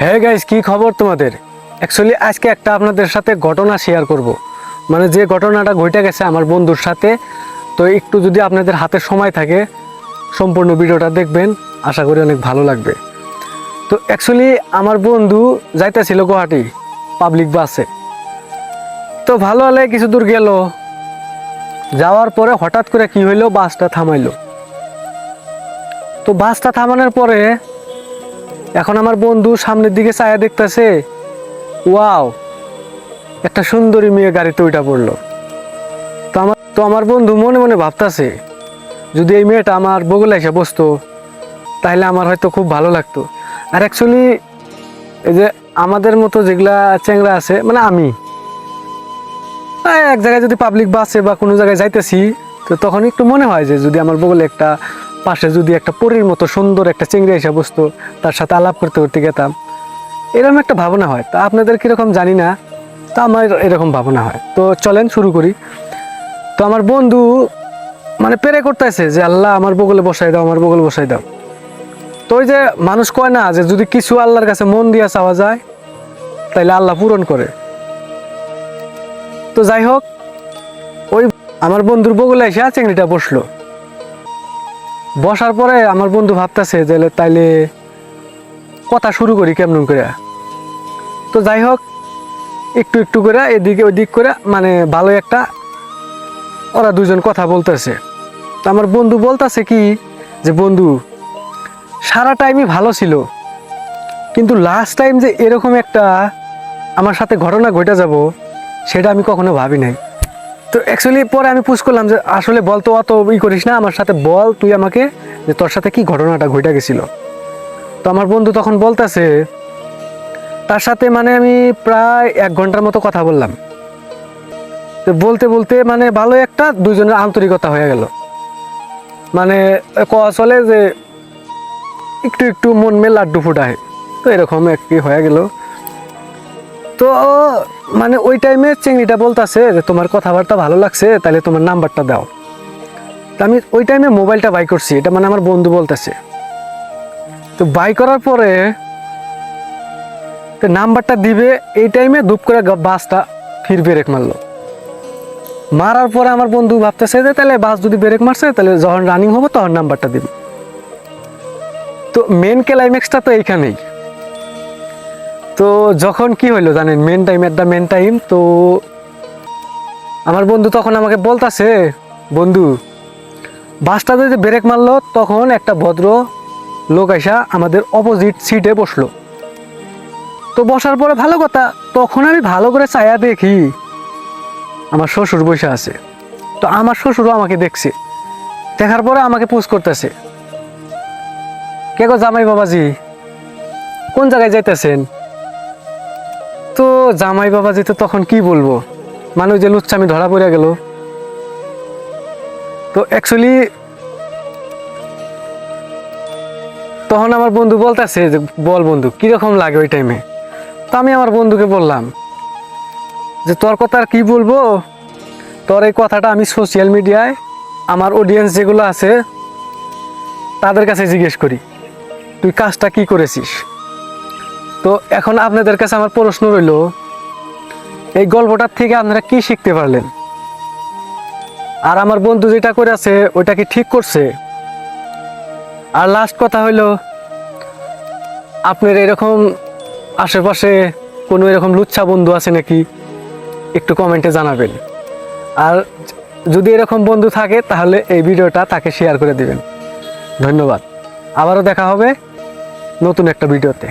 হ্যাঁ গাইস কি খবর তোমাদের? অ্যাকচুয়ালি আজকে একটা আপনাদের সাথে ঘটনা শেয়ার করব। মানে যে ঘটনাটা ঘটে গেছে আমার বন্ধুর সাথে, তো একটু যদি আপনাদের হাতে সময় থাকে, সম্পূর্ণ ভিডিওটা দেখবেন, আশা করি অনেক ভালো লাগবে। তো অ্যাকচুয়ালি আমার বন্ধু যাইতেছিল গুয়াহাটি পাবলিক বাসে তো ভালো হলে কিছু দূর গেল। যাওয়ার পরে হঠাৎ করে কি হইল বাসটা থামাইলো। তো বাসটা থামানোর পরে এখন আমার বন্ধু সামনের দিকে চায়া দেখতেছে। ওয়াও, একটা সুন্দরী মেয়ে গাড়িতে ওইটা পড়ল। তো আমার তো আমার বন্ধু মনে মনে ভাবতাছে, যদি এই মেয়েটা আমার বগলে এসে বসতো, তাহলে আমার হয়তো খুব ভালো লাগতো। আর অ্যাকচুয়ালি এই যে আমাদের মতো যেগুলা চ্যাংরা আছে মানে আমি এক জায়গায় যদি পাবলিক বাসে বা কোনো জায়গায় যাইতেছি, তো তখন একটু মনে হয় যে যদি আমার বগলে একটা পাশে যদি একটা পরীর মতো সুন্দর একটা চিংড়ি এসে বসতো, তার সাথে আলাপ করতে করতে গেতাম। এরকম একটা ভাবনা হয়। তা আপনাদের কীরকম জানি না, তা আমার এরকম ভাবনা হয়। তো চলেন শুরু করি। তো আমার বন্ধু মানে পেরে করতেছে যে, আল্লাহ, আমার বগলে বসাই দাও, আমার বগলে বসাই দাও। তো ওই যে মানুষ কয় না যে, যদি কিছু আল্লাহর কাছে মন দিয়ে চাওয়া যায়, তাইলে আল্লাহ পূরণ করে। তো যাই হোক, ওই আমার বন্ধুর বগলে এসে চিংড়িটা বসল। বসার পরে আমার বন্ধু ভাবতেছে যে তাইলে কথা শুরু করি কেমন করে। তো যাই হোক, একটু একটু করে এদিকে ওইদিক করে মানে ভালো একটা ওরা দুজন কথা বলতেছে। তো আমার বন্ধু বলতেছে কি যে, বন্ধু, সারা টাইমই ভালো ছিল, কিন্তু লাস্ট টাইম যে এরকম একটা আমার সাথে ঘটনা ঘটে যাব, সেটা আমি কখনো ভাবি নাই। তো অ্যাকচুয়ালি পরে আমি পুশ করলাম যে আসলে বল তো অত ই করিস না, আমার সাথে বল তুই আমাকে যে তোর সাথে কি ঘটনাটা ঘটে গেছিল। তো আমার বন্ধু তখন বলতেছে, তার সাথে মানে আমি প্রায় এক ঘণ্টার মতো কথা বললাম। তো বলতে বলতে মানে ভালো একটা দুজনের আন্তরিকতা হয়ে গেল। মানে কওয়া চলে যে একটু একটু মন মে লাড্ডু ফুটায়। তো এরকম একটি হয়ে গেল। তো মানে ওই টাইমে চিংড়িটা বলতাছে যে তোমার কথাবার্তা ভালো লাগছে তাহলে তোমার নাম্বারটা দাও। তা আমি ওই টাইমে মোবাইলটা বাই করছি, এটা মানে আমার বন্ধু বলতেছে। তো বাই করার পরে তো নাম্বারটা দিবে, এই টাইমে ধূপ করে বাসটা ফির ব্রেক মারলো। মারার পরে আমার বন্ধু ভাবতেছে যে তাহলে বাস যদি ব্রেক মারছে তাহলে যখন রানিং হব তখন নাম্বারটা দিবে। তো মেন ক্লাইম্যাক্সটা তো এইখানেই। তো যখন কি হইল জানেন mean time at the mean time তো আমার বন্ধু তখন আমাকে বলতাছে, বন্ধু বাসটা যদি ব্রেক মারলো, তখন একটা ভদ্র লোক আইসা আমাদের অপোজিট সিটে বসল। তো বসার পরে ভালো কথা, তখন আমি ভালো করে চায়া দেখি আমার শ্বশুর বসে আছে। তো আমার শ্বশুরও আমাকে দেখছে। দেখার পরে আমাকে পোজ করতেছে। কে গো জামাই বাবাজি, কোন জায়গায় যাইতেছেন? জামাই বাবাজি তো তখন কি বলব? মানুষ যে লুচ্চামি ধরা পড়ে গেল। তো অ্যাকচুয়ালি তখন আমার বন্ধু বলতেছে যে, বল বন্ধু, কীরকম লাগে ওই টাইমে তো আমি আমার বন্ধুকে বললাম যে, তোর কথা আর কি বলব? তোর এই কথাটা আমি সোশ্যাল মিডিয়ায় আমার অডিয়েন্স যেগুলো আছে, তাদের কাছে জিজ্ঞেস করি, তুই কাজটা কি করেছিস? তো এখন আপনাদের কাছে আমার প্রশ্ন রইল, এই গল্পটার থেকে আপনারা কি শিখতে পারলেন? আর আমার বন্ধু যেটা করে আছে ওইটা কি ঠিক করছে? আর লাস্ট কথা হইল, আপনার এরকম আশেপাশে কোনো এরকম লুচ্ছা বন্ধু আছে নাকি? একটু কমেন্টে জানাবেন। আর যদি এরকম বন্ধু থাকে, তাহলে এই ভিডিওটা তাকে শেয়ার করে দিবেন। ধন্যবাদ। আবারও দেখা হবে নতুন একটা ভিডিওতে।